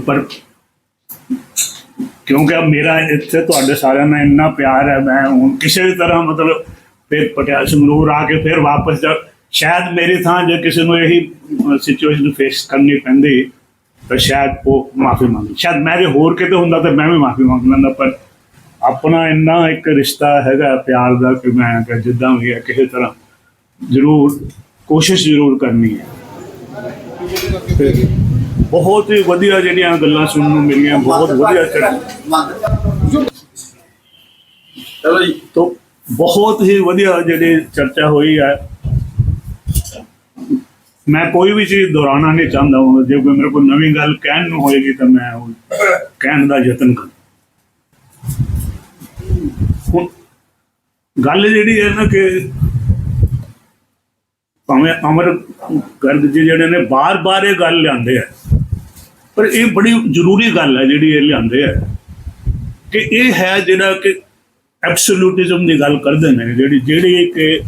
ਪਰ ਕਿਉਂਕਿ ਮੇਰਾ ਇੱਥੇ ਤੁਹਾਡੇ ਸਾਰਿਆਂ ਨਾਲ ਇੰਨਾ ਪਿਆਰ ਹੈ, ਮੈਂ ਹੁਣ ਕਿਸੇ ਵੀ ਤਰ੍ਹਾਂ ਮਤਲਬ ਫਿਰ ਪਟਿਆਲਾ ਸੰਗਰੂਰ ਆ ਕੇ ਫਿਰ ਵਾਪਸ ਜਾ ਸ਼ਾਇਦ ਮੇਰੀ ਥਾਂ ਜੇ ਕਿਸੇ ਨੂੰ ਇਹੀ ਸਿਚੁਏਸ਼ਨ ਫੇਸ ਕਰਨੀ ਪੈਂਦੀ, ਤਾਂ ਸ਼ਾਇਦ ਉਹ ਮਾਫੀ ਮੰਗ ਸ਼ਾਇਦ ਮੈਂ ਜੇ ਹੋਰ ਕਿਤੇ ਹੁੰਦਾ ਤਾਂ ਮੈਂ ਵੀ ਮਾਫੀ ਮੰਗ ਲੈਂਦਾ, ਪਰ ਆਪਣਾ ਇੰਨਾ ਇੱਕ ਰਿਸ਼ਤਾ ਹੈਗਾ ਪਿਆਰ ਦਾ ਕਿ ਮੈਂ ਕਿ ਜਿੱਦਾਂ ਵੀ ਹੈ, ਕਿਸੇ ਤਰ੍ਹਾਂ ਜ਼ਰੂਰ ਕੋਸ਼ਿਸ਼ ਜ਼ਰੂਰ ਕਰਨੀ ਹੈ। ਬਹੁਤ ਹੀ ਵਧੀਆ ਜਿਹੜੀਆਂ ਗੱਲਾਂ ਸੁਣਨ ਨੂੰ ਮਿਲੀਆਂ ਬਹੁਤ ਵਧੀਆ ਚੱਲ ਚਲੋ ਜੀ। ਤੋ ਬਹੁਤ ਹੀ ਵਧੀਆ ਜਿਹੜੀ ਚਰਚਾ ਹੋਈ ਹੈ। ਮੈਂ ਕੋਈ ਵੀ ਚੀਜ਼ ਦੁਹਰਾਉਣਾ ਨਹੀਂ ਚਾਹੁੰਦਾ ਹਾਂ ਜੇ ਕੋਈ ਮੇਰੇ ਕੋਲ ਨਵੀਂ ਗੱਲ ਕਹਿਣ ਨੂੰ ਹੋਏਗੀ ਤਾਂ ਮੈਂ ਉਹ ਕਹਿਣ ਦਾ ਯਤਨ ਕਰ। ਗੱਲ ਜਿਹੜੀ ਹੈ ਨਾ ਕਿ ਭਾਵੇਂ ਅਮਰ ਗਰਗ ਜੀ ਜਿਹੜੇ ਨੇ ਬਾਰ-ਬਾਰ ਇਹ ਗੱਲ ਲਿਆਂਦੇ ਆ। ਪਰ ਇਹ ਬੜੀ ਜ਼ਰੂਰੀ ਗੱਲ ਹੈ ਜਿਹੜੀ ਇਹ ਲਿਆਂਦੇ ਹੈ ਕਿ ਇਹ ਹੈ ਜਿਹੜਾ ਕਿ ਐਬਸੋਲੂਟਿਜ਼ਮ ਦੀ ਗੱਲ ਕਰਦੇ ਨੇ, ਜਿਹੜੀ ਜਿਹੜੀ ਕਿ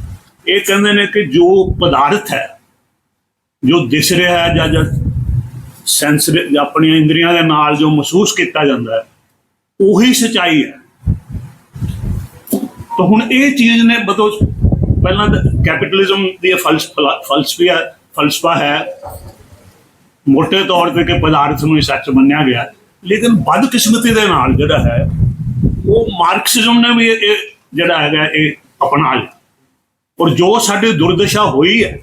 ਇਹ ਕਹਿੰਦੇ ਨੇ ਕਿ ਜੋ ਪਦਾਰਥ ਹੈ, ਜੋ ਦਿਸ ਰਿਹਾ ਹੈ ਜਾਂ ਜਾਂ ਸੈਂਸ ਆਪਣੀਆਂ ਇੰਦਰੀਆਂ ਦੇ ਨਾਲ ਜੋ ਮਹਿਸੂਸ ਕੀਤਾ ਜਾਂਦਾ ਹੈ, ਉਹੀ ਸਚਾਈ ਹੈ। ਤਾਂ ਹੁਣ ਇਹ ਚੀਜ਼ ਨੇ ਬਤੋ ਪਹਿਲਾਂ ਕੈਪੀਟਲਿਜ਼ਮ ਦੀ ਇਹ ਫਲਸਫਾ ਫਲਸਫਾ ਫਲਸਫਾ ਹੈ। ਮੋٹے ਤੌਰ ਤੇ ਕਿ ਪਦਾਰਥ ਨੂੰ ਹੀ ਸੱਚ ਮੰਨਿਆ ਗਿਆ। ਲੇਕਿਨ ਬਦਕਿਸਮਤੀ ਦੇ ਨਾਲ ਜਿਹੜਾ ਹੈ, ਉਹ ਮਾਰਕਸਿਜ਼ਮ ਨੇ ਵੀ ਇਹ ਜਿਹੜਾ ਹੈਗਾ, ਇਹ ਅਪਣਾ ਲਿਆ। ਔਰ ਜੋ ਸਾਡੀ ਦੁਰਦਸ਼ਾ ਹੋਈ ਹੈ,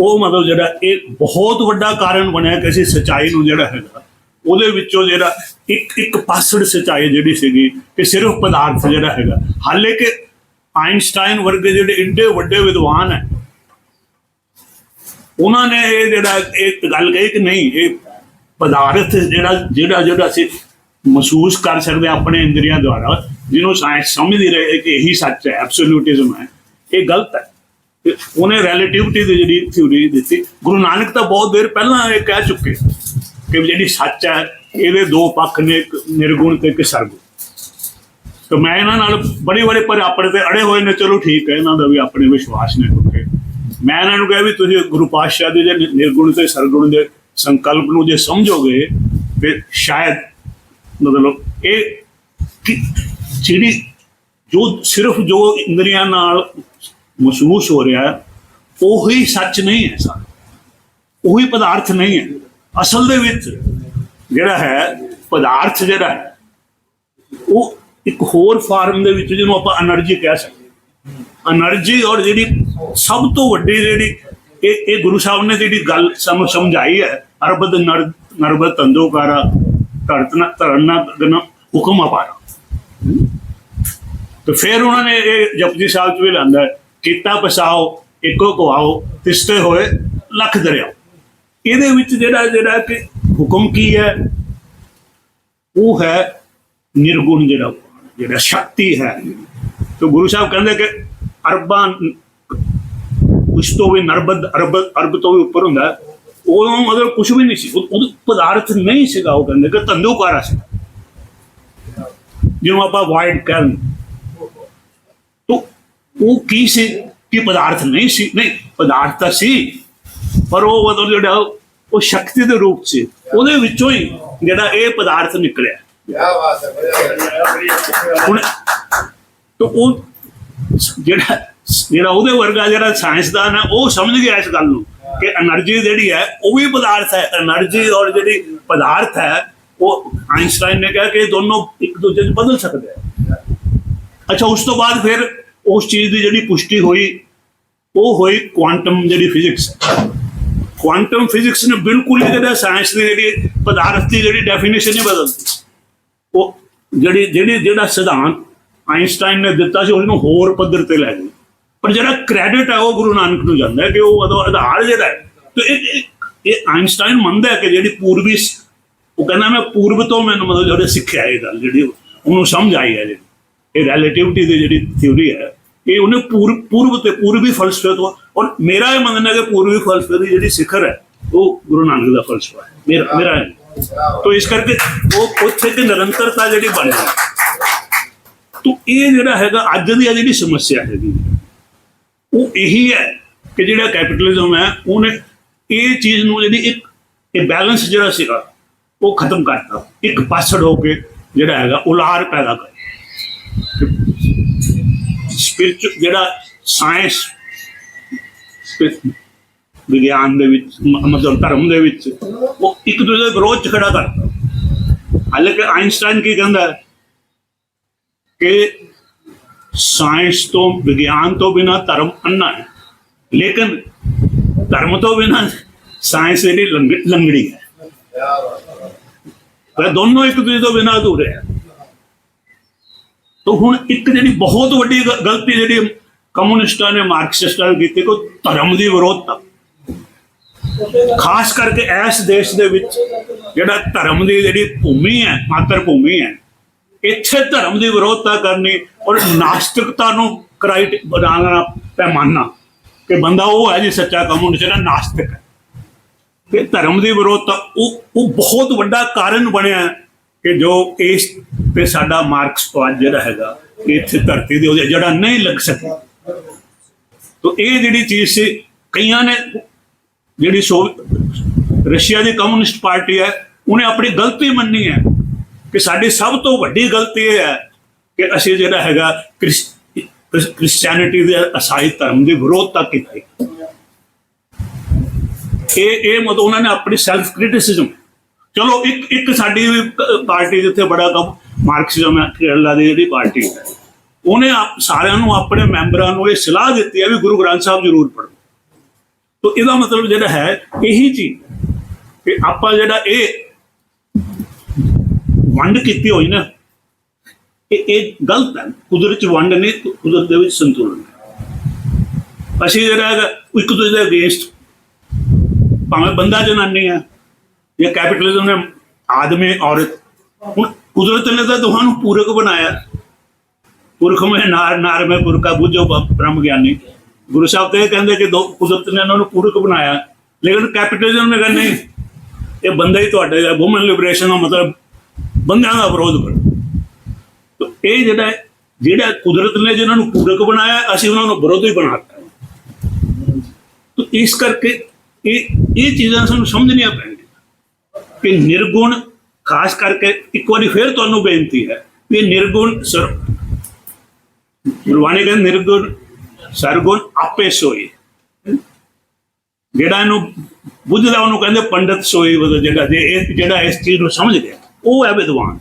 ਉਹ ਮਤਲਬ ਜਿਹੜਾ ਇਹ ਬਹੁਤ ਵੱਡਾ ਕਾਰਨ ਬਣਿਆ ਕਿ ਅਸੀਂ ਸਚਾਈ ਨੂੰ ਜਿਹੜਾ ਹੈਗਾ, ਉਹਦੇ ਵਿੱਚੋਂ ਜਿਹੜਾ ਇੱਕ ਇੱਕ ਪਾਸੜ ਸਚਾਈ ਜਿਹੜੀ ਸੀਗੀ, ਕਿ ਸਿਰਫ ਪਦਾਰਥ ਜਿਹੜਾ ਹੈਗਾ। ਹਾਲੇ ਕਿ ਆਇਨਸਟਾਈਨ ਵਰਗੇ ਜਿਹੜੇ ਇੰਡੇ ਵੱਡੇ ਵਿਦਵਾਨ ਹੈ ਉਹਨਾਂ ਨੇ ਇਹ ਜਿਹੜਾ ਇਹ ਗੱਲ ਕਹੀ ਕਿ ਨਹੀਂ, ਇਹ ਪਦਾਰਥ ਜਿਹੜਾ ਜਿਹੜਾ ਜਿਹੜਾ ਅਸੀਂ ਮਹਿਸੂਸ ਕਰ ਸਕਦੇ ਆਪਣੇ ਇੰਦਰੀਆਂ ਦੁਆਰਾ, ਜਿਹਨੂੰ ਸਾਇੰਸ ਸਮਝਦੀ ਰਹੇ ਕਿ ਇਹੀ ਸੱਚ ਹੈ ਐਬਸੋਲੂਟਿਜ਼ਮ ਹੈ, ਇਹ ਗਲਤ ਹੈ। ਉਹਨੇ ਰਿਲੇਟਿਵਿਟੀ ਦੀ ਜਿਹੜੀ ਥਿਊਰੀ ਦਿੱਤੀ। ਗੁਰੂ ਨਾਨਕ ਤਾਂ ਬਹੁਤ ਦੇਰ ਪਹਿਲਾਂ ਇਹ ਕਹਿ ਚੁੱਕੇ ਕਿ ਜਿਹੜੀ ਸੱਚ ਹੈ, ਇਹਦੇ ਦੋ ਪੱਖ ਨੇ, ਇੱਕ ਨਿਰਗੁਣ ਤੇ ਇੱਕ ਸਰਗੁਣ। ਤਾਂ ਮੈਂ ਇਹਨਾਂ ਨਾਲ ਬੜੀ ਬੜੇ ਪਰ ਆਪਣੇ ਤੇ ਅੜੇ ਹੋਏ ਨੇ, ਚਲੋ ਠੀਕ ਹੈ, ਇਹਨਾਂ ਦਾ ਵੀ ਆਪਣੇ ਵਿਸ਼ਵਾਸ ਨੇ ਕਿਉਂਕਿ ਮੈਂ ਇਹਨਾਂ ਨੂੰ ਕਿਹਾ ਵੀ ਤੁਸੀਂ ਗੁਰੂ ਪਾਤਸ਼ਾਹ ਦੇ ਜੇ ਨਿਰਗੁਣ ਤੇ ਸਰਗੁਣ ਦੇ ਸੰਕਲਪ ਨੂੰ ਜੇ ਸਮਝੋਗੇ ਫਿਰ ਸ਼ਾਇਦ ਮਤਲਬ ਇਹ ਕਿ ਜਿਹੜੀ ਜੋ ਸਿਰਫ ਜੋ ਇੰਦਰੀਆਂ ਨਾਲ ਮਹਿਸੂਸ ਹੋ ਰਿਹਾ, ਉਹੀ ਸੱਚ ਨਹੀਂ ਹੈ ਸਾਡਾ ਉਹੀ ਪਦਾਰਥ ਨਹੀਂ ਹੈ। ਅਸਲ ਦੇ ਵਿੱਚ ਜਿਹੜਾ ਹੈ, ਪਦਾਰਥ ਜਿਹੜਾ ਹੈ, ਉਹ ਇੱਕ ਹੋਰ ਫਾਰਮ ਦੇ ਵਿੱਚ ਜਿਹਨੂੰ ਆਪਾਂ એનર્ਜੀ ਕਹਿ ਸਕਦੇ ਅਨਰਜੀ ਔਰ ਜਿਹੜੀ ਸਭ ਤੋਂ ਵੱਡੀ ਜਿਹੜੀ ਇਹ ਇਹ ਗੁਰੂ ਸਾਹਿਬ ਨੇ ਜਿਹੜੀ ਗੱਲ ਸਾਨੂੰ ਸਮਝਾਈ ਹੈ, ਅਰਬਦ ਨਰਬ ਤੰਦੋਕਾਰਾ, ਧਰਤਨਾ ਧਰਨਾ ਗਨ ਹੁਕਮ ਆਪਾਰਾ ਤੇ ਫਿਰ ਉਹਨਾਂ ਨੇ ਇਹ ਜਪਜੀ ਸਾਹਿਬ ਚ ਵੀ ਲਾਂਦਾ ਕੀਤਾ ਪਸਾਓ, ਇੱਕੋ ਕਵਾਓ, ਤਿਸਤੇ ਹੋਏ, ਲੱਖ ਦਰਿਆ। ਇਹਦੇ ਵਿੱਚ ਜਿਹੜਾ ਜਿਹੜਾ ਕਿ ਹੁਕਮ ਕੀ ਹੈ, ਉਹ ਹੈ ਨਿਰਗੁਣ ਜਿਹੜਾ ਜਿਹੜਾ ਸ਼ਕਤੀ ਹੈ। ਤੇ ਗੁਰੂ ਸਾਹਿਬ ਕਹਿੰਦੇ ਕਿ ਅਰਬਾਂ ਕੁਛ ਤੋਂ ਵੀ ਨਰਬਦ ਅਰਬ ਅਰਬ ਤੋਂ ਵੀ ਉੱਪਰ ਹੁੰਦਾ। ਉਦੋਂ ਮਤਲਬ ਕੁਝ ਵੀ ਨਹੀਂ ਸੀ ਉਹ ਪਦਾਰਥ ਨਹੀਂ ਸੀਗਾ ਉਹ ਕਹਿੰਦੇ ਕਿ ਤੰਦੂਕਾਰਾ ਸੀ ਜਿਹਨੂੰ ਆਪਾਂ ਵਾਈਡ ਕਹਿਣ ਤੋ ਉਹ ਕੀ ਸੀ ਕਿ ਪਦਾਰਥ ਨਹੀਂ ਸੀ ਨਹੀਂ ਪਦਾਰਥ ਤਾਂ ਸੀ ਪਰ ਉਹ ਮਤਲਬ ਜਿਹੜਾ ਉਹ ਸ਼ਕਤੀ ਦੇ ਰੂਪ ਸੀ ਉਹਦੇ ਵਿੱਚੋਂ ਹੀ ਜਿਹੜਾ ਇਹ ਪਦਾਰਥ ਨਿਕਲਿਆ ਕੀ ਬਾਤ ਹੈ ਹੁਣ ਤਾਂ ਉਹ ਜਿਹੜਾ ਜਿਹੜਾ ਉਹਦੇ ਵਰਗਾ ਜਿਹੜਾ ਸਾਇੰਸਦਾਨ ਹੈ ਉਹ ਸਮਝ ਗਿਆ ਇਸ ਗੱਲ ਨੂੰ ਕਿ એનર્ਜੀ ਜਿਹੜੀ ਹੈ, ਉਹ ਵੀ ਪਦਾਰਥ ਹੈ। એનર્ਜੀ ਔਰ ਜਿਹੜੀ ਪਦਾਰਥ ਹੈ, ਉਹ ਆਇਨਸਟਾਈਨ ਨੇ ਕਿਹਾ ਕਿ ਇਹ ਦੋਨੋਂ ਇੱਕ ਦੂਜੇ ਨੂੰ ਬਦਲ ਸਕਦੇ ਆ। ਅੱਛਾ, ਉਸ ਤੋਂ ਬਾਅਦ ਫਿਰ ਉਸ ਚੀਜ਼ ਦੀ ਜਿਹੜੀ ਪੁਸ਼ਟੀ ਹੋਈ, ਉਹ ਹੋਈ ਕੁਆਂਟਮ ਜਿਹੜੀ ਫਿਜ਼ਿਕਸ ਕੁਆਂਟਮ ਫਿਜ਼ਿਕਸ ਨੇ ਬਿਲਕੁਲ ਹੀ ਜਿਹੜਾ ਸਾਇੰਸ ਦੀ ਜਿਹੜੀ ਪਦਾਰਥ ਦੀ ਜਿਹੜੀ ਡੈਫੀਨੇਸ਼ਨ ਨਹੀਂ ਬਦਲਦੀ ਉਹ ਜਿਹੜੀ ਜਿਹੜੀ, ਜਿਹੜਾ ਸਿਧਾਂਤ ਆਇਨਸਟਾਈਨ ਨੇ ਦਿੱਤਾ ਸੀ ਉਹਨੂੰ ਹੋਰ ਪੱਧਰ ਤੇ ਲੈ ਗਏ। ਪਰ ਜਿਹੜਾ ਕ੍ਰੈਡਿਟ ਹੈ ਉਹ ਗੁਰੂ ਨਾਨਕ ਨੂੰ ਜਾਂਦਾ ਹੈ ਕਿ ਉਹ ਉਦੋਂ ਆਧਾਰ ਜਿਹੜਾ ਹੈ। ਤੇ ਇਹ ਇਹ- ਆਇਨਸਟਾਈਨ ਮੰਨਦਾ ਹੈ ਕਿ ਜਿਹੜੀ ਪੂਰਬੀ ਉਹ ਕਹਿੰਦਾ ਮੈਂ ਪੂਰਬ ਤੋਂ ਮੈਨੂੰ ਮਤਲਬ ਜਿਹੜੇ ਸਿੱਖਿਆ ਇਹ ਗੱਲ ਜਿਹੜੀ ਉਹਨੂੰ ਸਮਝ ਆਈ ਹੈ ਇਹ ਰਿਲੇਟਿਵਿਟੀ ਦੀ ਜਿਹੜੀ ਥਿਊਰੀ ਹੈ ਇਹ ਉਹਨੇ ਪੂਰਬ ਪੂਰਬ ਤੇ ਪੂਰਬੀ ਫਲਸਫੇ ਤੋਂ ਔਰ ਮੇਰਾ ਇਹ ਮੰਨਣਾ ਹੈ ਕਿ ਪੂਰਬੀ ਫਲਸਫੇ ਦੀ ਜਿਹੜੀ ਸਿਖਰ ਹੈ ਉਹ ਗੁਰੂ ਨਾਨਕ ਦਾ ਫਲਸਫਾ ਹੈ। ਮੇਰਾ ਮੇਰਾ ਤੋ ਇਸ ਕਰਕੇ ਉਹ ਉੱਥੇ ਦੀ ਨਿਰੰਤਰਤਾ ਜਿਹੜੀ ਬਣ ਗਈ ਤੋ ਇਹ ਜਿਹੜਾ ਹੈਗਾ, ਅੱਜ ਦੀ ਆ ਜਿਹੜੀ ਸਮੱਸਿਆ ਹੈਗੀ, ਉਹ ਇਹੀ ਹੈ ਕਿ ਜਿਹੜਾ ਕੈਪੀਟਲਿਜ਼ਮ ਹੈ, ਉਹਨੇ ਇਹ ਚੀਜ਼ ਨੂੰ ਜਿਹੜੀ ਇੱਕ, ਇਹ ਬੈਲੈਂਸ ਜਿਹੜਾ ਸੀਗਾ, ਉਹ ਖਤਮ ਕਰਤਾ। ਇੱਕ ਪਾਸੜ ਹੋ ਕੇ ਜਿਹੜਾ ਹੈਗਾ, ਉਲਾਰ ਪੈਦਾ ਕਰ ਸਪਿਰਚੁ ਜਿਹੜਾ ਸਾਇੰਸ ਵਿਗਿਆਨ ਦੇ ਵਿੱਚ ਮਤਲਬ ਧਰਮ ਦੇ ਵਿੱਚ, ਉਹ ਇੱਕ ਦੂਜੇ ਦੇ ਵਿਰੋਧ ਚ ਖੜਾ ਕਰਦਾ ਹਾਲਾਂਕਿ ਆਇਨਸਟਾਈਨ ਕੀ ਕਹਿੰਦਾ ਕਿ ਸਾਇੰਸ ਤੋਂ, ਵਿਗਿਆਨ ਤੋਂ ਬਿਨਾ ਧਰਮ ਅੰਨਾ ਹੈ। ਲੇਕਿਨ ਧਰਮ ਤੋਂ ਬਿਨਾ ਸਾਇੰਸ ਜਿਹੜੀ ਲੰਗ- ਲੰਗੜੀ ਹੈ। ਪਰ ਦੋਨੋਂ ਇੱਕ ਦੂਜੇ ਤੋਂ ਬਿਨਾ ਅਧੂਰੇ ਹੈ। ਤਾਂ ਹੁਣ ਇੱਕ ਜਿਹੜੀ ਬਹੁਤ ਵੱਡੀ ਗ- ਗਲਤੀ ਜਿਹੜੀ ਕਮਿਊਨਿਸਟਾਂ ਨੇ, ਮਾਰਕਸਿਸਟਾਂ ਨੇ ਕੀਤੀ ਕੋ ਧਰਮ ਦੀ ਵਿਰੋਧਤਾ। ਖਾਸ ਕਰਕੇ ਇਸ ਦੇਸ਼ ਦੇ ਵਿੱਚ ਜਿਹੜਾ ਧਰਮ ਦੀ ਜਿਹੜੀ ਭੂਮੀ ਹੈ, ਮਾਤਰ ਭੂਮੀ ਹੈ ਇੱਥੇ ਧਰਮ ਦੀ ਵਿਰੋਧਤਾ ਕਰਨੀ ਔਰ ਨਾਸਤਿਕਤਾ ਨੂੰ ਕਰਾਈਟ ਬਣਾਉਣਾ ਪੈਮਾਨਾ ਕਿ ਬੰਦਾ ਉਹ ਹੈ ਜੀ ਸੱਚਾ ਕਮਿਊਨਿਸਟ ਜਿਹੜਾ ਨਾਸਤਿਕ ਹੈ। ਕਿ ਧਰਮ ਦੀ ਵਿਰੋਧਤਾ, ਉਹ ਉਹ ਬਹੁਤ ਵੱਡਾ ਕਾਰਨ ਬਣਿਆ ਕਿ ਜੋ ਇਸ ਤੇ ਸਾਡਾ ਮਾਰਕਸਵਾਦ ਜਿਹੜਾ ਹੈਗਾ, ਇੱਥੇ ਧਰਤੀ ਦੇ ਉਹਦੇ ਜਿਹੜਾ ਨਹੀਂ ਲੱਗ ਸਕਿਆ। ਤੋ ਇਹ ਜਿਹੜੀ ਚੀਜ਼ ਸੀ, ਕਈਆਂ ਨੇ ਜਿਹੜੀ ਸੋ ਰਸ਼ੀਆ ਦੀ ਕਮਿਊਨਿਸਟ ਪਾਰਟੀ ਹੈ, ਉਹਨੇ ਆਪਣੀ ਗਲਤੀ ਮੰਨੀ ਹੈ। ਕਿ ਸਾਡੀ ਸਭ ਤੋਂ ਵੱਡੀ ਗਲਤੀ ਇਹ ਹੈ ਕਿ ਅਸੀਂ ਜਿਹੜਾ ਹੈਗਾ ਕ੍ਰਿਸ- ਕ੍ਰਿਸਚੀਅਨਿਟੀ ਦੇ ਅਸਾਈ ਧਰਮ ਦੀ ਵਿਰੋਧਤਾ ਕੀਤੀ ਇਹ ਇਹ ਮਤਲਬ ਉਹਨਾਂ ਨੇ ਆਪਣੀ ਸੈਲਫ ਕ੍ਰਿਟਿਸਿਜ਼ਮ ਚਲੋ ਇੱਕ ਇੱਕ ਸਾਡੀ ਪਾਰਟੀ ਜਿੱਥੇ ਬੜਾ ਕੰਮ, ਮਾਰਕਸਿਜ਼ਮ ਹੈ, ਕੇਰਲਾ ਦੀ ਜਿਹੜੀ ਪਾਰਟੀ ਹੈ। ਉਹਨੇ ਆਪ- ਸਾਰਿਆਂ ਨੂੰ ਆਪਣੇ ਮੈਂਬਰਾਂ ਨੂੰ ਇਹ ਸਲਾਹ ਦਿੱਤੀ ਹੈ ਵੀ ਗੁਰੂ ਗ੍ਰੰਥ ਸਾਹਿਬ ਜ਼ਰੂਰ ਪੜ੍ਹੋ। ਤਾਂ ਇਹਦਾ ਮਤਲਬ ਜਿਹੜਾ ਹੈ, ਇਹੀ ਚੀਜ਼ ਕਿ ਆਪਾਂ ਜਿਹੜਾ ਇਹ ਵੰਡ ਕੀਤੀ ਹੋਈ ਨਾ, ਇਹ ਇਹ ਗਲਤ ਹੈ। ਕੁਦਰਤ ਚ ਵੰਡ ਨਹੀਂ, ਕੁਦਰਤ ਦੇ ਵਿੱਚ ਸੰਤੁਲਨ ਅਸੀਂ ਜਿਹੜਾ ਹੈਗਾ ਇੱਕ ਦੂਜੇ ਦੇ ਅਗੇਂਸਟ ਭਾਵੇਂ ਬੰਦਾ ਜਨਾਨੀ ਹੈ ਜਾਂ ਕੈਪੀਟਲਿਜ਼ਮ ਨੇ, ਆਦਮੀ, ਔਰਤ, ਹੁਣ ਕੁਦਰਤ ਨੇ ਤਾਂ ਦੋਹਾਂ ਨੂੰ ਪੂਰਕ ਬਣਾਇਆ। ਪੁਰਖ ਮੈਂ ਨਾਰ ਨਾਰ ਮੈਂ ਪੁਰਖਾ, ਬੁੱਝੋ ਬ- ਬ੍ਰਹਮ ਗਿਆਨੀ। ਗੁਰੂ ਸਾਹਿਬ ਤੇ ਇਹ ਕਹਿੰਦੇ ਕਿ ਦੋ ਕੁਦਰਤ ਨੇ ਇਹਨਾਂ ਨੂੰ ਪੂਰਕ ਬਣਾਇਆ। ਲੇਕਿਨ ਕੈਪੀਟਲਿਜ਼ਮ ਨੇ ਕਹਿੰਦੇ ਇਹ ਬੰਦਾ ਹੀ ਤੁਹਾਡੇ ਵੂਮਨ ਲਿਬਰੇਸ਼ਨ ਦਾ ਮਤਲਬ ਬੰਦਿਆਂ ਦਾ ਵਿਰੋਧ ਕਰੋ। ਇਹ ਜਿਹੜਾ ਜਿਹੜਾ ਕੁਦਰਤ ਨੇ ਜਿਹਨਾਂ ਨੂੰ ਪੂਰਕ ਬਣਾਇਆ, ਅਸੀਂ ਉਹਨਾਂ ਨੂੰ ਵਿਰੋਧੀ ਬਣਾਤਾ। ਤਾਂ ਇਸ ਕਰਕੇ ਇਹ ਇਹ ਚੀਜ਼ਾਂ ਸਾਨੂੰ ਸਮਝਣੀਆਂ ਪੈਣਗੀਆਂ ਕਿ ਨਿਰਗੁਣ, ਖਾਸ ਕਰਕੇ ਇੱਕ ਵਾਰੀ ਫਿਰ ਤੁਹਾਨੂੰ ਬੇਨਤੀ ਹੈ ਵੀ ਨਿਰਗੁਣ ਸਰ ਗੁਰਬਾਣੀ ਕਹਿੰਦੇ ਨਿਰਗੁਣ, ਸਰਗੁਣ ਆਪੇ ਸੋਈ ਜਿਹੜਾ ਇਹਨੂੰ ਬੁੱਝਦਾ, ਉਹਨੂੰ ਕਹਿੰਦੇ ਪੰਡਤ ਸੋਈ ਉਹ ਜਿਹੜਾ ਜੇ ਇਹ, ਜਿਹੜਾ ਇਸ ਚੀਜ਼ ਨੂੰ ਸਮਝ ਗਿਆ। ਉਹ ਹੈ ਵਿਦਵਾਨ,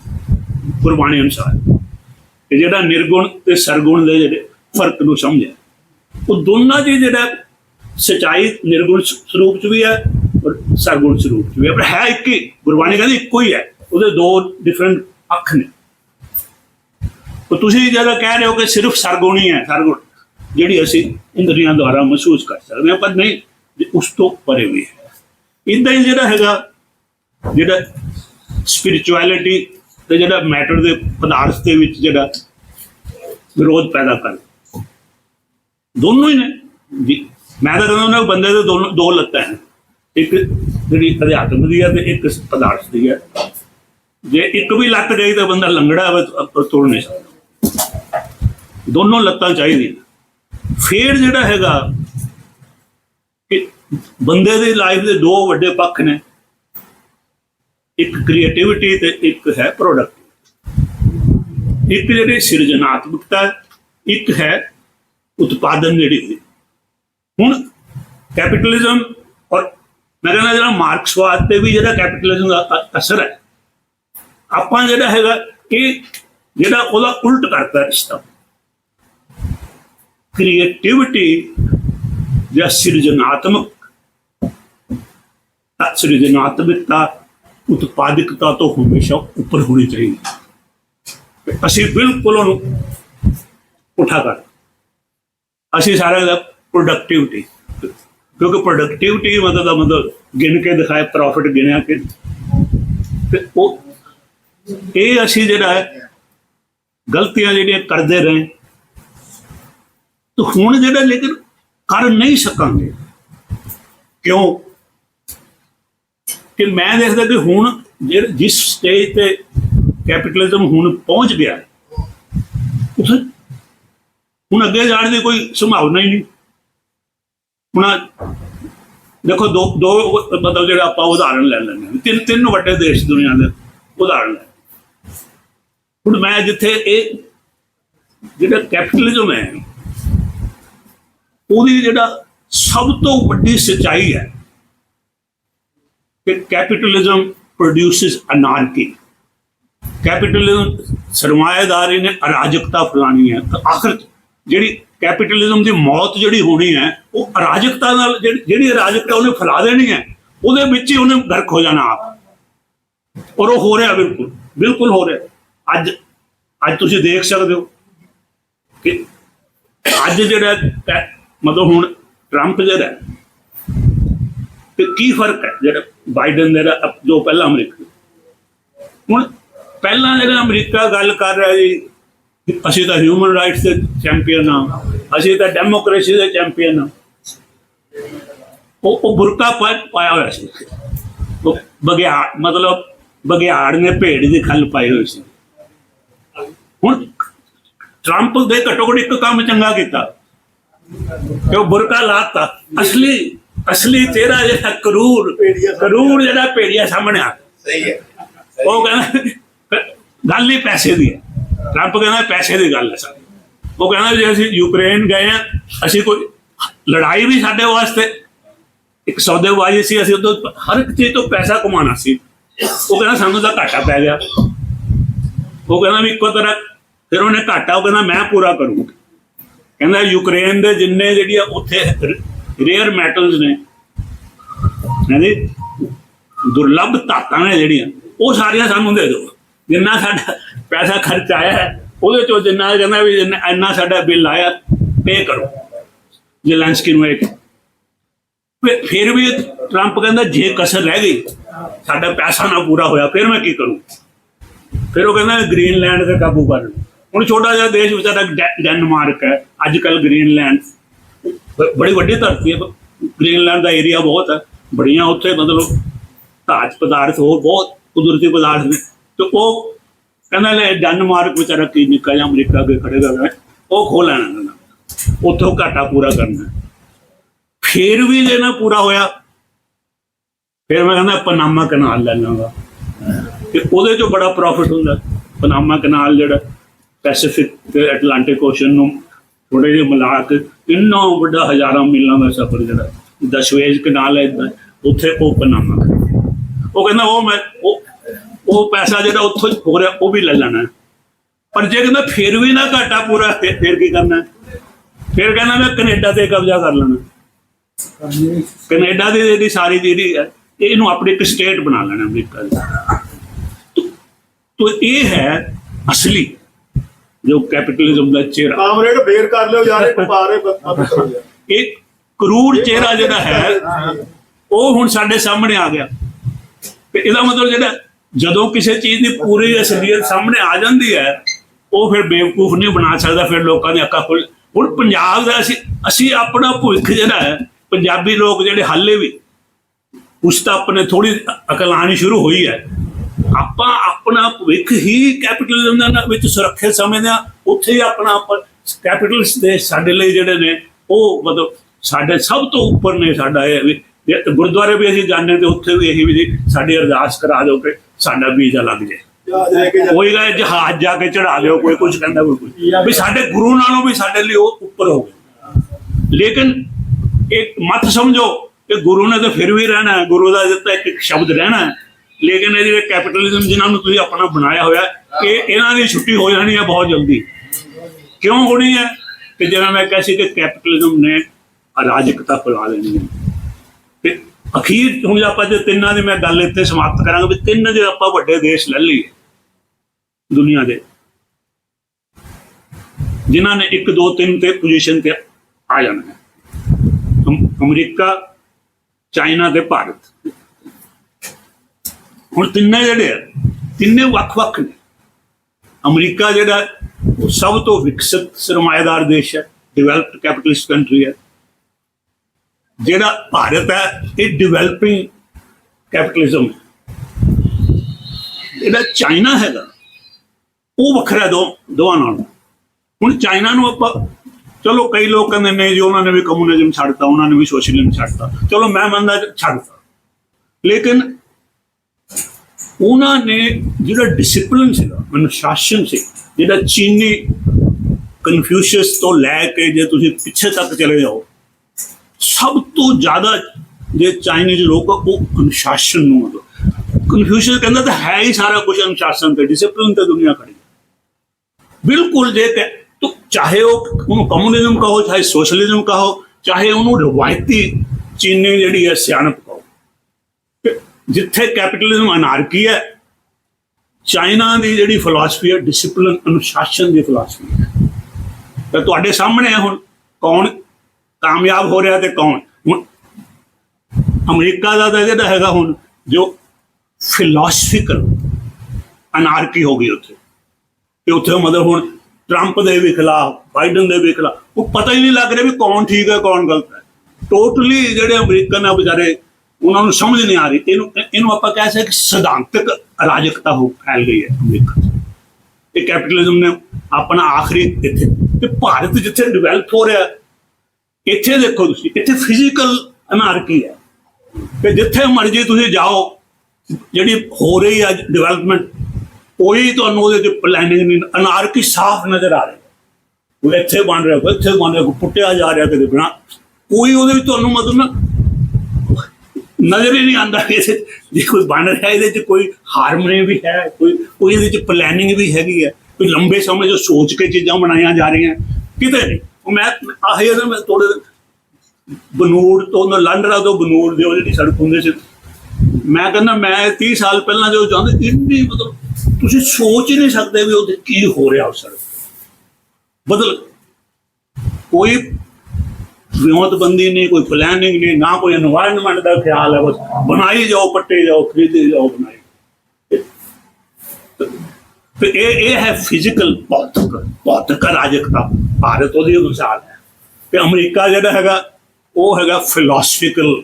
ਗੁਰਬਾਣੀ ਅਨੁਸਾਰ। ਕਿ ਜਿਹੜਾ ਨਿਰਗੁਣ ਤੇ ਸਰਗੁਣ ਦੇ ਜਿਹੜੇ ਫ਼ਰਕ ਨੂੰ ਸਮਝਿਆ। ਉਹ ਦੋਨਾਂ ਦੀ ਜਿਹੜਾ ਸਚਾਈ ਨਿਰਗੁਣ ਸਰੂਪ ਚ ਵੀ ਹੈ ਔਰ ਸਰਗੁਣ ਸਰੂਪ ਚ ਵੀ ਹੈ। ਪਰ ਹੈ ਇੱਕ ਹੀ, ਗੁਰਬਾਣੀ ਕਹਿੰਦੀ ਇੱਕੋ ਹੀ ਹੈ। ਉਹਦੇ ਦੋ ਡਿਫਰੈਂਟ ਅੱਖ ਨੇ। ਉਹ ਤੁਸੀਂ ਜਿਹੜਾ ਕਹਿ ਰਹੇ ਹੋ ਕਿ ਸਿਰਫ ਸਰਗੁਣ ਹੀ ਹੈ, ਸਰਗੁਣ, ਜਿਹੜੀ ਅਸੀਂ ਇੰਦਰੀਆਂ ਦੁਆਰਾ ਮਹਿਸੂਸ ਕਰ ਸਕਦੇ ਹਾਂ, ਪਰ ਨਹੀਂ ਉਸ ਤੋਂ ਪਰੇ ਵੀ ਹੈ। ਇਦਾਂ ਹੀ ਜਿਹੜਾ ਹੈਗਾ, ਜਿਹੜਾ ਸਪਿਰਚੁਅਲਿਟੀ ਤੇ ਜਿਹੜਾ ਮੈਟਰ ਦੇ ਪਦਾਰਥ ਦੇ ਵਿੱਚ ਜਿਹੜਾ ਵਿਰੋਧ ਪੈਦਾ ਕਰ। ਦੋਨੋਂ ਹੀ ਨੇ। ਜੀ ਮੈਂ ਤਾਂ ਕਹਿੰਦਾ ਉਹਨਾਂ ਬੰਦੇ ਦੇ ਦੋਨੋਂ ਦੋ ਲੱਤਾਂ ਹਨ। ਇੱਕ ਜਿਹੜੀ ਅਧਿਆਤਮ ਦੀ ਹੈ ਤੇ ਇੱਕ ਪਦਾਰਥ ਦੀ ਹੈ। ਜੇ ਇੱਕ ਵੀ ਲੱਤ ਗਈ ਤਾਂ ਬੰਦਾ ਲੰਗੜਾ ਹੋਵੇ ਤੁਰ ਨਹੀਂ ਸਕਦਾ। ਦੋਨੋਂ ਲੱਤਾਂ ਚਾਹੀਦੀਆਂ। ਫੇਰ ਜਿਹੜਾ ਹੈਗਾ ਕਿ ਬੰਦੇ ਦੀ ਲਾਈਫ ਦੇ ਦੋ ਵੱਡੇ ਪੱਖ ਨੇ। ਇੱਕ ਕ੍ਰੀਏਟੀਵਿਟੀ ਤੇ ਇੱਕ ਹੈ ਪ੍ਰੋਡਕਟ ਇੱਕ ਜਿਹੜੀ ਸਿਰਜਣਾਤਮਕਤਾ ਇੱਕ ਹੈ ਉਤਪਾਦਨ ਜਿਹੜੀ ਹੁਣ ਕੈਪੀਟਲਿਜ਼ਮ ਔਰ ਮੈਂ ਕਹਿੰਦਾ ਜਿਹੜਾ ਮਾਰਕਸਵਾਦ ਤੇ ਵੀ ਜਿਹੜਾ ਕੈਪੀਟਲਿਜ਼ਮ ਦਾ ਅਸਰ ਹੈ। ਆਪਾਂ ਜਿਹੜਾ ਹੈਗਾ ਕਿ ਜਿਹੜਾ ਉਹਦਾ ਉਲਟ ਕਰਤਾ ਰਿਸ਼ਤਾ। ਕ੍ਰੀਏਟੀਵਿਟੀ ਜਾਂ ਸਿਰਜਣਾਤਮਕ ਸਿਰਜਣਾਤਮਕਤਾ ਉਤਪਾਦਕਤਾ ਤੋਂ ਹਮੇਸ਼ਾ ਉੱਪਰ ਹੋਣੀ ਚਾਹੀਦੀ। ਅਸੀਂ ਬਿਲਕੁਲ ਉਹਨੂੰ ਉਠਾ ਕਰ ਅਸੀਂ ਸਾਰਿਆਂ ਦਾ ਪ੍ਰੋਡਕਟਿਵਿਟੀ ਕਿਉਂਕਿ ਪ੍ਰੋਡਕਟਿਵਿਟੀ ਮਤਲਬ ਦਾ ਮਤਲਬ ਗਿਣ ਕੇ ਦਿਖਾਏ ਪ੍ਰੋਫਿਟ ਗਿਣਿਆ ਕਿ ਤੇ ਉਹ ਇਹ ਅਸੀਂ ਜਿਹੜਾ ਹੈ, ਗਲਤੀਆਂ ਜਿਹੜੀਆਂ ਕਰਦੇ ਰਹੇ, ਤਾਂ ਹੁਣ ਜਿਹੜਾ ਲੇਕਿਨ ਕਰ ਨਹੀਂ ਸਕਾਂਗੇ। ਕਿਉਂ? ਕਿ ਮੈਂ ਦੇਖਦਾ ਕਿ ਹੁਣ ਜਿਹੜੇ ਜਿਸ ਸਟੇਜ ਤੇ ਕੈਪੀਟਲਿਜ਼ਮ ਹੁਣ ਪਹੁੰਚ ਗਿਆ ਹੈ, ਹੁਣ ਅੱਗੇ ਜਾਣ ਦੀ ਕੋਈ ਸੰਭਾਵਨਾ ਹੀ ਨਹੀਂ। ਹੁਣ ਦੇਖੋ ਦੋ ਦੋ ਮਤਲਬ ਜਿਹੜਾ ਆਪਾਂ ਉਦਾਹਰਣ ਲੈ ਲੈਂਦੇ ਹਾਂ। ਤਿੰਨ ਤਿੰਨ ਵੱਡੇ ਦੇਸ਼ ਦੁਨੀਆ ਦੇ ਉਦਾਹਰਣ ਲੈ ਹੁਣ ਮੈਂ ਜਿੱਥੇ ਇਹ ਜਿਹੜਾ ਕੈਪੀਟਲਿਜ਼ਮ ਹੈ ਉਹਦੀ ਜਿਹੜਾ ਸਭ ਤੋਂ ਵੱਡੀ ਸਚਾਈ ਹੈ ਕਿ ਕੈਪੀਟਲਿਜ਼ਮ ਪ੍ਰੋਡਿਊਸਸ ਅਨਾਰਕੀ ਕੈਪੀਟਲਿਜ਼ਮ ਸਰਮਾਏਦਾਰੀ ਨੇ ਅਰਾਜਕਤਾ ਫੈਲਾਣੀ ਹੈ। ਤਾਂ ਆਖਰ ਜਿਹੜੀ ਕੈਪੀਟਲਿਜ਼ਮ ਦੀ ਮੌਤ ਜਿਹੜੀ ਹੋਣੀ ਹੈ, ਉਹ ਅਰਾਜਕਤਾ ਨਾਲ ਜਿਹੜੀ ਅਰਾਜਕਤਾ ਉਹਨੇ ਫੈਲਾ ਦੇਣੀ ਹੈ, ਉਹਦੇ ਵਿੱਚ ਹੀ ਉਹਨੇ ਗਰਕ ਹੋ ਜਾਣਾ ਆਪ। ਔਰ ਉਹ ਹੋ ਰਿਹਾ ਬਿਲਕੁਲ ਬਿਲਕੁਲ ਹੋ ਰਿਹਾ। ਅੱਜ ਅੱਜ ਤੁਸੀਂ ਦੇਖ ਸਕਦੇ ਹੋ ਕਿ ਅੱਜ ਜਿਹੜਾ ਮਤਲਬ ਹੁਣ ਟਰੰਪ ਜਿਹੜਾ ਤੇ ਕੀ ਫ਼ਰਕ ਹੈ ਜਿਹੜਾ ਬਾਈਡਨ ਦਾ ਜੋ ਪਹਿਲਾਂ ਅਮਰੀਕਾ ਹੁਣ ਪਹਿਲਾਂ ਜਿਹੜਾ ਅਮਰੀਕਾ ਗੱਲ ਕਰ ਰਿਹਾ ਜੀ, ਅਸੀਂ ਤਾਂ ਹਿਊਮਨ ਰਾਈਟਸ ਦੇ ਚੈਂਪੀਅਨ ਆ ਅਸੀਂ ਤਾਂ ਡੈਮੋਕ੍ਰੇਸੀ ਦੇ ਚੈਂਪੀਅਨ ਆ ਉਹ ਉਹ ਬੁਰਕਾ ਪਾਇਆ ਹੋਇਆ ਸੀ ਉਹ ਬਗਿਆੜ ਮਤਲਬ ਬਗਿਆੜ ਨੇ ਭੇਡ ਦੀ ਖੱਲ ਪਾਈ ਹੋਈ ਸੀ। ਹੁਣ ਟਰੰਪ ਦੇ ਘੱਟੋ ਘੱਟ ਇੱਕ ਕੰਮ ਚੰਗਾ ਕੀਤਾ। ਕਿ ਉਹ ਬੁਰਕਾ ਲਾਤਾ। ਅਸਲੀ ਅਸਲੀ ਤੇਰਾ ਜਿਹੜਾ ਕਰੂਰ ਕਰੂਰ ਜਿਹੜਾ ਭੇੜੀਆ ਸਾਹਮਣੇ ਆ। ਸਹੀ ਹੈ। ਉਹ ਕਹਿੰਦਾ ਗੱਲ ਹੀ ਪੈਸੇ ਦੀ ਹੈ। ਟਰੰਪ ਕਹਿੰਦਾ ਪੈਸੇ ਦੀ ਗੱਲ ਹੈ ਸਾਰੀ। ਉਹ ਕਹਿੰਦਾ ਜੇ ਅਸੀਂ ਯੂਕਰੇਨ ਗਏ ਆ ਅਸੀਂ ਕੋਈ ਲੜਾਈ ਵੀ ਸਾਡੇ ਵਾਸਤੇ ਇੱਕ ਸੌਦੇਬਾਜ਼ੀ ਸੀ ਅਸੀਂ ਉਦੋਂ ਹਰ ਇੱਕ ਚੀਜ਼ ਤੋਂ ਪੈਸਾ ਕਮਾਉਣਾ ਸੀ। ਉਹ ਕਹਿੰਦਾ ਸਾਨੂੰ ਤਾਂ ਘਾਟਾ ਪੈ ਗਿਆ। ਉਹ ਕਹਿੰਦਾ ਵੀ ਇੱਕੋ ਤਰ੍ਹਾਂ ਫਿਰ ਉਹਨੇ ਘਾਟਾ ਉਹ ਕਹਿੰਦਾ ਮੈਂ ਪੂਰਾ ਕਰੂੰ ਕਹਿੰਦਾ ਯੂਕਰੇਨ ਦੇ ਜਿੰਨੇ ਜਿਹੜੀਆਂ ਉੱਥੇ ਰੇਅਰ ਮੈਟਲਸ ਨੇ। ਹਾਂਜੀ ਦੁਰਲੱਭ ਧਾਤਾਂ ਨੇ ਜਿਹੜੀਆਂ, ਉਹ ਸਾਰੀਆਂ ਸਾਨੂੰ ਦੇ ਦਿਓ। ਜਿੰਨਾ ਸਾਡਾ ਪੈਸਾ ਖਰਚ ਆਇਆ ਉਹਦੇ ਚੋਂ ਜਿੰਨਾ ਕਹਿੰਦਾ ਵੀ ਇੰਨਾ ਸਾਡਾ ਬਿੱਲ ਆਇਆ ਪੇ ਕਰੋ। ਜ਼ੈਲੈਂਸਕੀ ਨੂੰ ਇੱਕ ਫਿਰ- ਵੀ ਟਰੰਪ ਕਹਿੰਦਾ, ਜੇ ਕਸਰ ਰਹਿ ਗਈ, ਸਾਡਾ ਪੈਸਾ ਨਾ ਪੂਰਾ ਹੋਇਆ, ਫਿਰ ਮੈਂ ਕੀ ਕਰੂੰ? ਫਿਰ ਉਹ ਕਹਿੰਦਾ ਗ੍ਰੀਨਲੈਂਡ ਤੇ ਕਾਬੂ ਕਰ ਹੁਣ ਛੋਟਾ ਜਿਹਾ ਦੇਸ਼ ਵਿਚਾਰਾ ਡੈ- ਡੈਨਮਾਰਕ ਹੈ। ਅੱਜ ਕੱਲ ਗ੍ਰੀਨਲੈਂਡ ਬ- ਬੜੀ ਵੱਡੀ ਧਰਤੀ ਹੈ ਗ੍ਰੀਨਲੈਂਡ ਦਾ ਏਰੀਆ ਬਹੁਤ ਹੈ ਬੜੀਆਂ ਉੱਥੇ ਮਤਲਬ ਧਾਜ ਪਦਾਰਥ ਹੋਰ ਬਹੁਤ ਕੁਦਰਤੀ ਪਦਾਰਥ ਨੇ। ਤੇ ਉਹ ਕਹਿੰਦਾ ਲੈ ਡੈਨਮਾਰਕ ਵਿਚਾਰਾ ਕੀ ਨਿੱਕਾ ਜਾਂ ਅਮਰੀਕਾ ਅੱਗੇ ਖੜੇਗਾ ਗਾ, ਉਹ ਖੋ ਲੈਣਾ ਕਹਿੰਦਾ ਉੱਥੋਂ ਘਾਟਾ ਪੂਰਾ ਕਰਨਾ ਫਿਰ ਵੀ ਜੇ ਨਾ ਪੂਰਾ ਹੋਇਆ ਫਿਰ ਮੈਂ ਕਹਿੰਦਾ ਪਨਾਮਾ ਕਨਾਲ ਲੈ ਲਾਂਗਾ ਤੇ ਉਹਦੇ ਚੋਂ ਬੜਾ ਪ੍ਰੋਫਿਟ ਹੁੰਦਾ ਪਨਾਮਾ ਕਨਾਲ ਜਿਹੜਾ ਪੈਸੀਫਿਕ ਤੇ ਐਟਲਾਂਟਿਕ ਓਸ਼ਨ ਨੂੰ ਥੋੜੇ ਜਿਹੇ ਮਿਲਾ ਕੇ ਇੰਨਾ ਵੱਡਾ ਹਜ਼ਾਰਾਂ ਮੀਲਾਂ ਦਾ ਸਫ਼ਰ ਜਿਹੜਾ। ਦਸ਼ਵੇਜ ਕਨਾਲ ਹੈ ਇੱਦਾਂ, ਉੱਥੇ ਉਹ ਪਨਾਮਾ ਕਨਾਲ। ਉਹ ਕਹਿੰਦਾ ਉਹ ਮੈਂ ਉਹ ਉਹ ਪੈਸਾ ਜਿਹੜਾ ਉੱਥੋਂ ਹੋ ਰਿਹਾ ਉਹ ਵੀ ਲੈ ਲੈਣਾ। ਪਰ ਜੇ ਕਹਿੰਦਾ ਫਿਰ ਵੀ ਨਾ ਘਾਟਾ ਪੂਰਾ ਫਿਰ ਫਿਰ ਕੀ ਕਰਨਾ? ਫਿਰ ਕਹਿੰਦਾ ਮੈਂ ਕੈਨੇਡਾ ਤੇ ਕਬਜ਼ਾ ਕਰ ਲੈਣਾ। ਕੈਨੇਡਾ ਦੀ ਜਿਹੜੀ ਸਾਰੀ ਜਿਹੜੀ ਹੈ ਇਹਨੂੰ ਆਪਣੀ ਇੱਕ ਸਟੇਟ ਬਣਾ ਲੈਣਾ ਅਮਰੀਕਾ ਦੀ। ਤੋ ਇਹ ਹੈ ਅਸਲੀ। ਜੋ ਕੈਪੀਟਲਿਜ਼ਮ ਦਾ ਚਿਹਰਾ। ਕਾਮਰੇਡ ਫੇਰ ਕਰ ਲਿਓ ਯਾਰ ਇਹ ਵਪਾਰੇ ਬੰਦ ਕਰੋ ਯਾਰ। ਇਹ ਕਰੂਰ ਚਿਹਰਾ ਜਿਹੜਾ ਹੈ ਉਹ ਹੁਣ ਸਾਡੇ ਸਾਹਮਣੇ ਆ ਗਿਆ। ਤੇ ਇਹਦਾ ਮਤਲਬ ਜਿਹੜਾ ਜਦੋਂ ਕਿਸੇ ਚੀਜ਼ ਦੀ ਪੂਰੀ ਅਸਲੀਅਤ ਸਾਹਮਣੇ ਆ ਜਾਂਦੀ ਹੈ ਉਹ ਫਿਰ ਬੇਵਕੂਫ ਨਹੀਂ ਬਣਾ ਸਕਦਾ ਫਿਰ ਲੋਕਾਂ ਦੀ ਅੱਖਾਂ ਖੁੱਲ ਹੁਣ ਪੰਜਾਬ ਦਾ ਅਸੀਂ ਅਸੀਂ ਆਪਣਾ ਭਵਿੱਖ ਜਿਹੜਾ ਹੈ ਪੰਜਾਬੀ ਲੋਕ ਜਿਹੜੇ ਹਾਲੇ ਵੀ ਉਸ ਤਾਂ ਆਪਣੇ ਥੋੜੀ ਅਕਲ ਆਣੀ ਸ਼ੁਰੂ ਹੋਈ ਹੈ। ਆਪਾਂ ਆਪਣਾ ਭਵਿੱਖ ਹੀ ਕੈਪੀਟਲਿਜ਼ਮ ਦੇ ਵਿੱਚ ਸੁਰੱਖਿਅਤ ਸਮਝਦੇ ਹਾਂ ਉੱਥੇ ਹੀ ਆਪਣਾ ਕੈਪੀਟਲਿਸਟ ਦੇ ਸਾਡੇ ਲਈ ਜਿਹੜੇ ਨੇ ਉਹ ਮਤਲਬ ਸਾਡੇ ਸਭ ਤੋਂ ਉੱਪਰ ਨੇ ਸਾਡਾ ਇਹ ਜੇ ਗੁਰਦੁਆਰੇ ਵੀ ਅਸੀਂ ਜਾਂਦੇ ਤੇ ਉੱਥੇ ਵੀ ਇਹੀ ਵੀ ਸਾਡੀ ਅਰਦਾਸ ਕਰਾ ਦਿਓ ਕਿ ਸਾਡਾ ਵੀਜ਼ਾ ਲੱਗ ਜਾਏ। ਕੋਈ ਕਹੇ ਜਹਾਜ਼ ਜਾ ਕੇ ਚੜਾ ਦਿਓ ਕੋਈ ਕੁਝ ਕਹਿੰਦਾ ਕੋਈ ਕੁਝ ਵੀ ਸਾਡੇ ਗੁਰੂ ਨਾਲੋਂ ਵੀ ਸਾਡੇ ਲਈ ਉਹ ਉੱਪਰ ਹੋ ਗਏ। ਲੇਕਿਨ ਇੱਕ ਮਤ ਸਮਝੋ ਕਿ ਗੁਰੂ ਨੇ ਤਾਂ ਫਿਰ ਵੀ ਰਹਿਣਾ ਗੁਰੂ ਦਾ ਦਿੱਤਾ ਇੱਕ ਸ਼ਬਦ ਰਹਿਣਾ ਲੇਕਿਨ ਇਹ ਜਿਹੜੇ ਕੈਪੀਟਲਿਜ਼ਮ ਜਿਨ੍ਹਾਂ ਨੂੰ ਤੁਸੀਂ ਆਪਣਾ ਬਣਾਇਆ ਹੋਇਆ ਕਿ ਇਹਨਾਂ ਦੀ ਛੁੱਟੀ ਹੋ ਜਾਣੀ ਹੈ ਬਹੁਤ ਜਲਦੀ। ਕਿਉਂ ਹੋਣੀ ਹੈ? ਕਿ ਜਿਹੜਾ ਮੈਂ ਕਿਹਾ ਸੀ ਕਿ ਕੈਪੀਟਲਿਜ਼ਮ ਨੇ ਅਰਾਜਕਤਾ ਫੈਲਾ ਲੈਣੀ ਹੈ। ਤੇ ਅਖੀਰ ਹੁਣ ਜੇ ਆਪਾਂ ਜੇ ਤਿੰਨਾਂ ਦੀ ਮੈਂ ਗੱਲ ਇੱਥੇ ਸਮਾਪਤ ਕਰਾਂਗਾ ਵੀ ਤਿੰਨ ਜੇ ਆਪਾਂ ਵੱਡੇ ਦੇਸ਼ ਲੈ ਲਈਏ ਦੁਨੀਆ ਦੇ। ਜਿਨ੍ਹਾਂ ਨੇ 1 2 3 ਤੇ ਪੋਜੀਸ਼ਨ ਤੇ ਆ ਜਾਣਾ ਹੈ। ਅਮਰੀਕਾ, ਚਾਈਨਾ ਤੇ ਭਾਰਤ। ਹੁਣ ਤਿੰਨੇ ਜਿਹੜੇ ਆ, ਤਿੰਨੇ ਵੱਖ-ਵੱਖ ਨੇ। ਅਮਰੀਕਾ ਜਿਹੜਾ, ਉਹ ਸਭ ਤੋਂ ਵਿਕਸਿਤ ਸਰਮਾਏਦਾਰ ਦੇਸ਼ ਹੈ ਡਿਵੈਲਪਡ ਕੈਪੀਟਲਿਸਟ ਕੰਟਰੀ ਹੈ। ਜਿਹੜਾ ਭਾਰਤ ਹੈ, ਇਹ ਡਿਵੈਲਪਿੰਗ ਕੈਪੀਟਲਿਜ਼ਮ ਹੈ। ਜਿਹੜਾ ਚਾਈਨਾ ਹੈਗਾ, ਉਹ ਵੱਖਰਾ ਦੋ, ਦੋਵਾਂ ਨਾਲ। ਹੁਣ ਚਾਈਨਾ ਨੂੰ ਆਪਾਂ, ਚਲੋ ਕਈ ਲੋਕ ਕਹਿੰਦੇ ਨੇ ਜੀ, ਉਹਨਾਂ ਨੇ ਵੀ ਕਮਿਊਨਿਜ਼ਮ ਛੱਡਤਾ, ਉਹਨਾਂ ਨੇ ਵੀ ਸੋਸ਼ਲਿਜ਼ਮ ਛੱਡਤਾ। ਚਲੋ ਮੈਂ ਮੰਨਦਾ ਛੱਡਤਾ। ਲੇਕਿਨ ਉਹਨਾਂ ਨੇ ਜਿਹੜਾ ਡਿਸਪਲਿਨ ਸੀਗਾ ਅਨੁਸ਼ਾਸਨ ਸੀ, ਜਿਹੜਾ ਚੀਨੀ ਕਨਫਿਊਸ਼ੀਅਸ ਤੋਂ ਲੈ ਕੇ ਜੇ ਤੁਸੀਂ ਪਿੱਛੇ ਤੱਕ ਚਲੇ ਜਾਓ, ਸਭ ਤੋਂ ਜ਼ਿਆਦਾ ਜੇ ਚਾਈਨੀਜ਼ ਲੋਕ ਉਹ ਅਨੁਸ਼ਾਸਨ ਨੂੰ ਮਤਲਬ ਕਨਫਿਊਸ਼ੀਅਸ ਕਹਿੰਦਾ ਤਾਂ ਹੈ ਹੀ ਸਾਰਾ ਕੁਝ ਅਨੁਸ਼ਾਸਨ ਤੇ ਡਿਸਪਲਿਨ ਤੇ ਦੁਨੀਆ ਖੜੀ ਹੈ। ਬਿਲਕੁਲ ਜੇ ਕਿ ਤੋ ਚਾਹੇ ਉਹ ਉਹਨੂੰ ਕਮਿਊਨਿਜ਼ਮ ਕਹੋ, ਚਾਹੇ ਸੋਸ਼ਲਿਜ਼ਮ ਕਹੋ, ਚਾਹੇ ਉਹਨੂੰ ਰਵਾਇਤੀ ਚੀਨੀ ਜਿਹੜੀ ਹੈ ਸਿਆਣਪ ਜਿੱਥੇ ਕੈਪੀਟਲਿਜ਼ਮ ਅਨਾਰਕੀ ਹੈ, ਚਾਈਨਾ ਦੀ ਜਿਹੜੀ ਫਿਲਾਸਫੀ ਹੈ ਡਿਸਪਲਿਨ ਅਨੁਸ਼ਾਸਨ ਦੀ ਫਿਲਾਸਫੀ ਹੈ। ਤਾਂ ਤੁਹਾਡੇ ਸਾਹਮਣੇ ਹੈ ਹੁਣ ਕੌਣ ਕਾਮਯਾਬ ਹੋ ਰਿਹਾ ਤੇ ਕੌਣ? ਹੁਣ ਅਮਰੀਕਾ ਦਾ ਤਾਂ ਜਿਹੜਾ ਹੈਗਾ ਹੁਣ ਜੋ ਫਿਲਾਸਫੀਕਲ ਅਨਾਰਕੀ ਹੋ ਗਈ ਉੱਥੇ। ਤੇ ਉੱਥੇ ਮਤਲਬ ਹੁਣ ਟਰੰਪ ਦੇ ਵੀ ਖਿਲਾਫ ਬਾਈਡਨ ਦੇ ਵੀ ਖਿਲਾਫ, ਉਹ ਪਤਾ ਹੀ ਨਹੀਂ ਲੱਗ ਰਿਹਾ ਵੀ ਕੌਣ ਠੀਕ ਹੈ, ਕੌਣ ਗਲਤ ਹੈ। ਟੋਟਲੀ ਜਿਹੜੇ ਅਮਰੀਕਨ ਆ ਵਿਚਾਰੇ ਉਹਨਾਂ ਨੂੰ ਸਮਝ ਨਹੀਂ ਆ ਰਹੀ। ਇਹਨੂੰ ਇਹਨੂੰ ਆਪਾਂ ਕਹਿ ਸਕਦੇ ਕਿ ਸਿਧਾਂਤਕ ਅਰਾਜਕਤਾ ਹੋ ਫੈਲ ਗਈ ਹੈ ਅਮਰੀਕਾ ਇਹ ਕੈਪੀਟਲਿਜ਼ਮ ਨੇ ਆਪਣਾ ਆਖਰੀ ਇੱਥੇ ਤੇ ਭਾਰਤ ਜਿੱਥੇ ਡਿਵੈਲਪ ਹੋ ਰਿਹਾ ਇੱਥੇ ਦੇਖੋ ਤੁਸੀਂ, ਇੱਥੇ ਫਿਜ਼ੀਕਲ ਅਨਾਰਕੀ ਹੈ। ਤੇ ਜਿੱਥੇ ਮਰਜ਼ੀ ਤੁਸੀਂ ਜਾਓ, ਜਿਹੜੀ ਹੋ ਰਹੀ ਹੈ ਡਿਵੈਲਪਮੈਂਟ ਕੋਈ ਤੁਹਾਨੂੰ ਉਹਦੇ ਚ ਪਲੈਨਿੰਗ ਨਹੀਂ ਅਨਾਰਕੀ ਸਾਫ਼ ਨਜ਼ਰ ਆ ਰਹੀ ਉਹ ਇੱਥੇ ਬਣ ਰਿਹਾ ਕੋਈ ਇੱਥੇ ਬਣ ਰਿਹਾ ਕੋਈ ਪੁੱਟਿਆ ਜਾ ਰਿਹਾ ਕਿਤੇ ਬਣਾ ਕੋਈ ਉਹਦੇ ਵਿੱਚ ਤੁਹਾਨੂੰ ਮਤਲਬ ਨਾ ਨਜ਼ਰ ਹੀ ਨਹੀਂ ਆਉਂਦਾ ਇਹਦੇ ਜੇ ਕੋਈ ਬਣ ਰਿਹਾ ਇਹਦੇ ਚ ਕੋਈ ਹਾਰਮਨੀ ਵੀ ਹੈ, ਕੋਈ ਕੋਈ ਇਹਦੇ ਚ ਪਲੈਨਿੰਗ ਵੀ ਹੈਗੀ ਹੈ, ਕੋਈ ਲੰਬੇ ਸਮੇਂ ਤੋਂ ਸੋਚ ਕੇ ਚੀਜ਼ਾਂ ਬਣਾਈਆਂ ਜਾ ਰਹੀਆਂ, ਕਿਤੇ ਨਹੀਂ। ਉਹ ਮੈਂ ਆਹੀ ਮੈਂ ਥੋੜੇ ਬਨੂੜ ਤੋਂ ਨਾ, ਲਾਂਡਰਾ ਤੋਂ ਬਨੂੜ ਦੇ ਉਹ ਜਿਹੜੀ ਸੜਕ ਹੁੰਦੀ ਸੀ। ਮੈਂ ਕਹਿੰਦਾ, ਮੈਂ 30 ਸਾਲ ਪਹਿਲਾਂ ਜੋ ਜਾਂਦੇ, ਇੰਨੀ ਮਤਲਬ ਤੁਸੀਂ ਸੋਚ ਹੀ ਨਹੀਂ ਸਕਦੇ ਵੀ ਉਹਦੇ ਕੀ ਹੋ ਰਿਹਾ ਉਸ ਸੜਕ। ਬਦਲ ਕੋਈ ਵਿਉਂਤਬੰਦੀ ਨਹੀਂ, ਕੋਈ ਪਲੈਨਿੰਗ ਨਹੀਂ, ਨਾ ਕੋਈ এনवायरमेंट ਦਾ ਖਿਆਲ ਹੈ ਬਸ ਬਣਾਈ ਜਾਓ, ਪੱਟੇ ਜਾਓ, ਖਰੀਦੇ ਜਾਓ, ਬਣਾਈ ਤੇ ਇਹ ਇਹ ਹੈ ਫਿਜ਼ੀਕਲ ਭੌਤਿਕ ਭੌਤਿਕ ਰਾਜਕਤਾ ਭਾਰਤ ਉਹਦੀ ਮਿਸਾਲ ਹੈ। ਤੇ ਅਮਰੀਕਾ ਜਿਹੜਾ ਹੈਗਾ, ਉਹ ਹੈਗਾ ਫਿਲਾਸਫੀਕਲ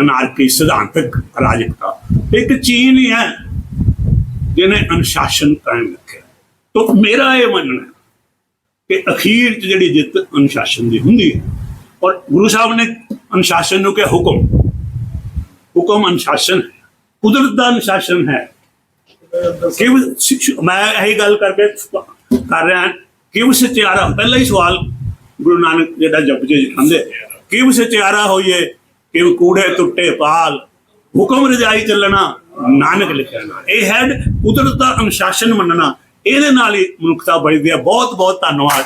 ਅਨਾਰਕੀ ਸਿਧਾਂਤਕ ਰਾਜਕਤਾ ਇੱਕ ਚੀਨ ਹੀ ਹੈ, ਜਿਹਨੇ ਅਨੁਸ਼ਾਸਨ ਕਾਇਮ ਰੱਖਿਆ। ਤੋਂ ਮੇਰਾ ਇਹ ਮੰਨਣਾ ਕਿ ਅਖੀਰ 'ਚ ਜਿਹੜੀ ਜਿੱਤ ਅਨੁਸ਼ਾਸਨ ਦੀ ਹੁੰਦੀ ਹੈ। ਔਰ ਗੁਰੂ ਸਾਹਿਬ ਨੇ ਅਨੁਸ਼ਾਸਨ ਨੂੰ ਕਿਹਾ, ਹੁਕਮ। ਹੁਕਮ ਅਨੁਸ਼ਾਸਨ ਹੈ, ਕੁਦਰਤ ਦਾ ਅਨੁਸ਼ਾਸਨ ਹੈ। ਕਿ ਮੈਂ ਇਹੀ ਗੱਲ ਕਰਕੇ ਕਰ ਰਿਹਾ ਕਿ ਸਚਿਆਰਾ, ਪਹਿਲਾ ਹੀ ਸਵਾਲ ਗੁਰੂ ਨਾਨਕ ਜਿਹੜਾ ਜਪਜੀ ਜੀ ਕਹਿੰਦੇ ਕਿ ਸਚਿਆਰਾ ਹੋਈਏ, ਕਿ ਕੂੜੇ ਟੁੱਟੇ ਪਾਲ, ਹੁਕਮ ਰਜਾਈ ਚੱਲਣਾ, ਨਾਨਕ ਲਿਖਿਆ ਨਾ। ਇਹ ਹੈ ਕੁਦਰਤ ਦਾ ਅਨੁਸ਼ਾਸਨ ਮੰਨਣਾ। ਇਹਦੇ ਨਾਲ ਹੀ ਮਨੁੱਖਤਾ ਬਚਦੀ ਹੈ। ਬਹੁਤ ਬਹੁਤ ਧੰਨਵਾਦ।